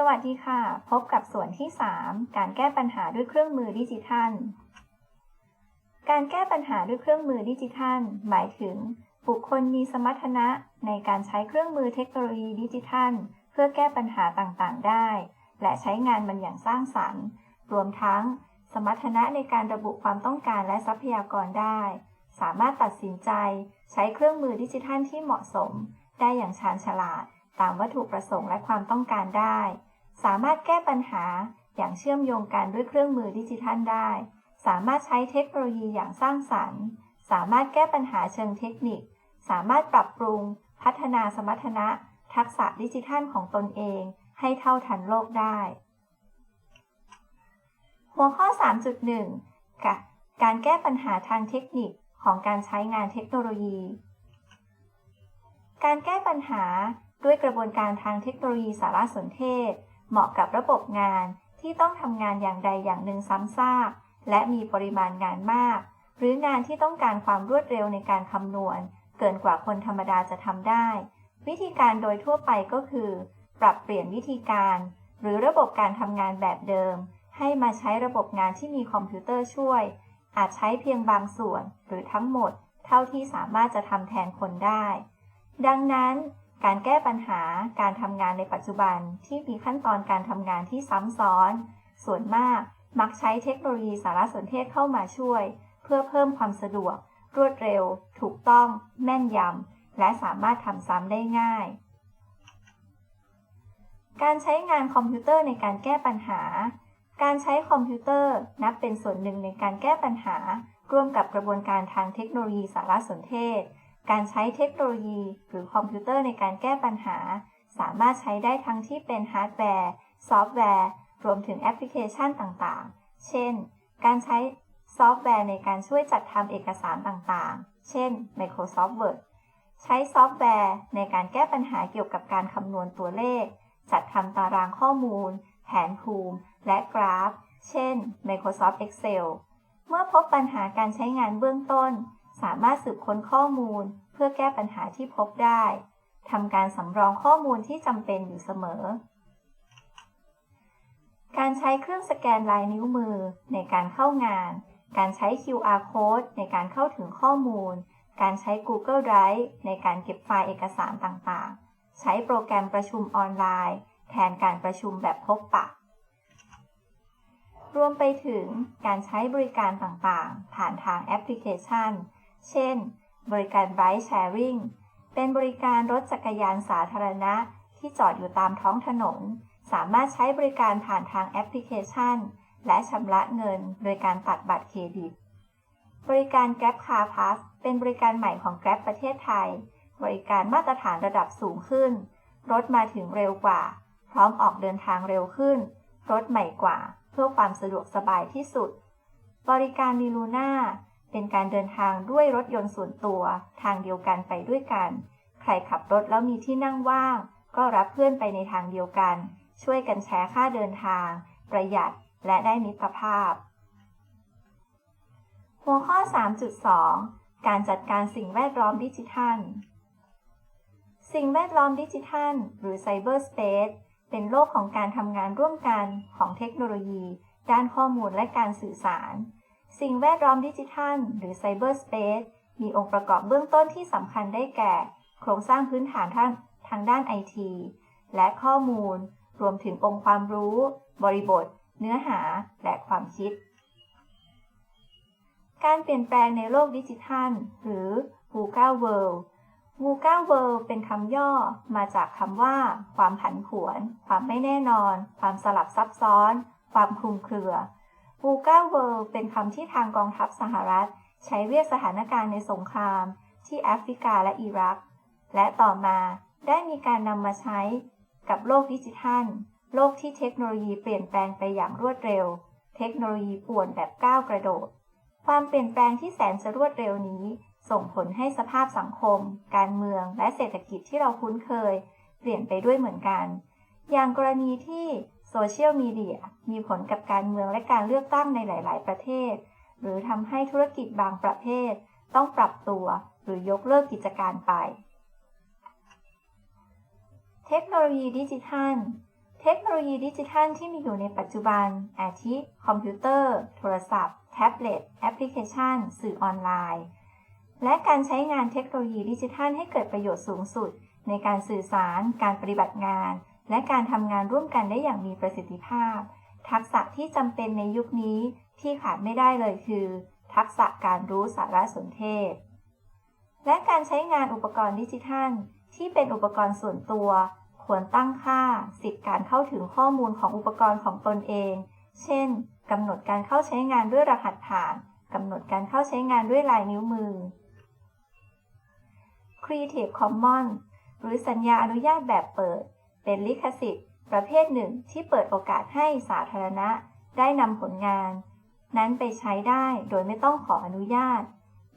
สวัสดีค่ะ พบกับส่วนที่ 3 การแก้ปัญหาด้วยเครื่องมือดิจิทัล การแก้ปัญหาด้วยเครื่องมือดิจิทัล หมายถึง บุคคลมีสมรรถนะในการใช้เครื่องมือเทคโนโลยีดิจิทัล เพื่อแก้ปัญหาต่างๆ ได้ และใช้งานมันอย่างสร้างสรรค์ รวมทั้ง สมรรถนะในการระบุความต้องการและทรัพยากรได้ สามารถตัดสินใจใช้เครื่องมือดิจิทัลที่เหมาะสม ได้อย่างชาญฉลาดตามวัตถุประสงค์และความต้องการได้ สามารถแก้ปัญหาอย่างเชื่อมโยงกันด้วยเครื่องมือดิจิทัลได้ สามารถใช้เทคโนโลยีอย่างสร้างสรรค์ สามารถแก้ปัญหาเชิงเทคนิค สามารถปรับปรุง พัฒนาสมรรถนะ ทักษะดิจิทัลของตนเอง ให้เท่าทันโลกได้ หัวข้อ 3.1กะการแก้ปัญหาทางเทคนิคของการใช้งานเทคโนโลยี การแก้ปัญหาด้วยกระบวนการทางเทคโนโลยีสารสนเทศ เหมาะกับระบบงานที่ต้องทำงานอย่างใดอย่างหนึ่งซ้ำซากและมีปริมาณงานมาก หรืองานที่ต้องการความรวดเร็วในการคำนวณ เกินกว่าคนธรรมดาจะทำได้ วิธีการโดยทั่วไปก็คือ ปรับเปลี่ยนวิธีการ หรือระบบการทำงานแบบเดิม ให้มาใช้ระบบงานที่มีคอมพิวเตอร์ช่วย อาจใช้เพียงบางส่วนหรือทั้งหมด เท่าที่สามารถจะทำแทนคนได้ ดังนั้น การแก้ปัญหาการทำงานในปัจจุบันที่มีขั้นตอนการทำงานที่ซ้ำซ้อน ส่วนมากมักใช้เทคโนโลยีสารสนเทศเข้ามาช่วย เพื่อเพิ่มความสะดวก รวดเร็ว ถูกต้อง แม่นยำ และสามารถทำซ้ำได้ง่าย การใช้งานคอมพิวเตอร์ในการแก้ปัญหา การใช้คอมพิวเตอร์นับเป็นส่วนหนึ่งในการแก้ปัญหา ร่วมกับกระบวนการทางเทคโนโลยีสารสนเทศ การใช้เทคโนโลยี หรือคอมพิวเตอร์ในการแก้ปัญหา สามารถใช้ได้ทั้งที่เป็นฮาร์ดแวร์ ซอฟต์แวร์ รวมถึงแอปพลิเคชันต่างๆ เช่น การใช้ซอฟต์แวร์ในการช่วยจัดทำเอกสารต่างๆ เช่น Microsoft Word ใช้ซอฟต์แวร์ในการแก้ปัญหาเกี่ยวกับการคำนวณตัวเลข จัดทำตารางข้อมูล แผนภูมิ และกราฟ เช่น Microsoft Excel เมื่อพบปัญหาการใช้งานเบื้องต้น สามารถสืบค้นข้อมูลเพื่อแก้ปัญหาที่พบได้ทำการสำรองข้อมูลที่จำเป็นอยู่เสมอ การใช้เครื่องสแกนลายนิ้วมือในการเข้างาน การใช้ QR code ในการเข้าถึงข้อมูล การใช้ Google Drive ในการเก็บไฟล์เอกสารต่างๆ ใช้โปรแกรมประชุมออนไลน์ แทนการประชุมแบบพบปะ รวมไปถึงการใช้บริการต่างๆ ผ่านทางแอปพลิเคชัน เช่น บริการ Bike Sharing เป็นบริการรถจักรยานสาธารณะที่จอดอยู่ตามท้องถนน สามารถใช้บริการผ่านทางแอปพลิเคชัน และชำระเงินโดยการตัดบัตรเครดิต บริการ Grab Car Pass เป็นบริการใหม่ของ Grab ประเทศไทย บริการมาตรฐานระดับสูงขึ้น รถมาถึงเร็วกว่า พร้อมออกเดินทางเร็วขึ้น รถใหม่กว่า เพื่อความสะดวกสบายที่สุด บริการมีลูน่า เป็นการเดินทางด้วยรถยนต์ส่วนตัวทางเดียวกันไปด้วยกัน ใครขับรถแล้วมีที่นั่งว่าง ก็รับเพื่อนไปในทางเดียวกัน ช่วยกันแชร์ค่าเดินทาง ประหยัดและได้มิตรภาพ หัวข้อ 3.2 การจัดการสิ่งแวดล้อมดิจิทัล สิ่งแวดล้อมดิจิทัล หรือไซเบอร์สเปซเป็นโลกของการทำงานร่วมกันของเทคโนโลยี ด้านข้อมูลและการสื่อสาร สิ่งแวดล้อมดิจิทัล หรือไซเบอร์สเปซมีองค์ประกอบเบื้องต้นที่สำคัญได้แก่ โครงสร้างพื้นฐานทางทางด้านไอทีและข้อมูล รวมถึงองค์ความรู้ บริบท เนื้อหา และความคิด การเปลี่ยนแปลงในโลกดิจิทัล หรือ VUCA World VUCA World เป็นคำย่อมาจากคำว่า ความผันผวน ความไม่แน่นอน ความสลับซับซ้อน ความคลุมเครือ VUCA World เป็นคำที่ทางกองทัพสหรัฐ ใช้เรียกสถานการณ์ในสงคราม ที่แอฟริกาและอิรัก และต่อมาได้มีการนำมาใช้กับโลกดิจิทัล โลกที่เทคโนโลยีเปลี่ยนแปลงไปอย่างรวดเร็ว เทคโนโลยีป่วนแบบก้าวกระโดด ความเปลี่ยนแปลงที่แสนจะรวดเร็วนี้ ส่งผลให้สภาพสังคม การเมือง และเศรษฐกิจที่เราคุ้นเคย เปลี่ยนไปด้วยเหมือนกัน อย่างกรณีที่ โซเชียลมีเดียมีผลกับการเมืองและการเลือกตั้งในหลาย ๆ ประเทศ หรือทำให้ธุรกิจบางประเภท ต้องปรับตัวหรือยกเลิกกิจการไป เทคโนโลยีดิจิทัล เทคโนโลยีดิจิทัลที่มีอยู่ในปัจจุบัน อาทิ คอมพิวเตอร์ โทรศัพท์ แท็บเล็ต แอปพลิเคชัน สื่อออนไลน์ และการใช้งานเทคโนโลยีดิจิทัลให้เกิดประโยชน์สูงสุด ในการสื่อสาร การปฏิบัติงาน และการทำงานร่วมกันได้อย่างมีประสิทธิภาพ ทักษะที่จำเป็นในยุคนี้ที่ขาดไม่ได้เลยคือ ทักษะการรู้สารสนเทศ และการใช้งานอุปกรณ์ดิจิทัล ที่เป็นอุปกรณ์ส่วนตัว ควรตั้งค่า สิทธิการเข้าถึงข้อมูลของอุปกรณ์ของตนเอง เช่นกำหนดการเข้าใช้งานด้วยรหัสผ่านกำหนดการเข้าใช้งานด้วยลายนิ้วมือ Creative Commons หรือสัญญาอนุญาตแบบเปิด เป็นลิขสิทธิ์ ประเภทหนึ่งที่เปิดโอกาสให้สาธารณะ ได้นำผลงาน นั้นไปใช้ได้โดยไม่ต้องขออนุญาต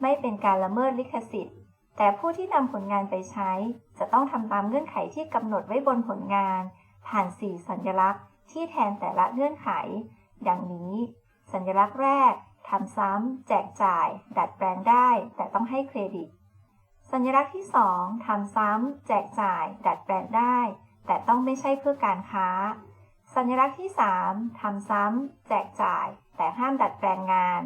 ไม่เป็นการละเมิดลิขสิทธิ์ แต่ผู้ที่นำผลงานไปใช้ จะต้องทำตามเงื่อนไขที่กำหนดไว้บนผลงาน ผ่าน4สัญลักษณ์ ที่แทนแต่ละเงื่อนไข ดังนี้ สัญลักษณ์แรกทำซ้ำ แจกจ่าย ดัดแปลงได้ แต่ต้องให้เครดิต สัญลักษณ์ที่ 2 ทำซ้ำ แจกจ่าย ดัดแปลงได้ แต่ต้องไม่ใช่เพื่อการค้า สัญลักษณ์ที่ 3ทำซ้ำแจกจ่าย แต่ห้ามดัดแปลงงาน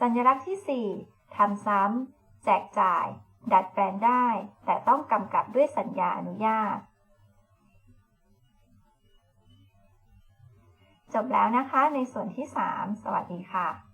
สัญลักษณ์ที่ 4ทำซ้ำแจกจ่าย ดัดแปลงได้ แต่ต้องกำกับด้วยสัญญาอนุญาต จบแล้วนะคะในส่วนที่ 3 สวัสดีค่ะ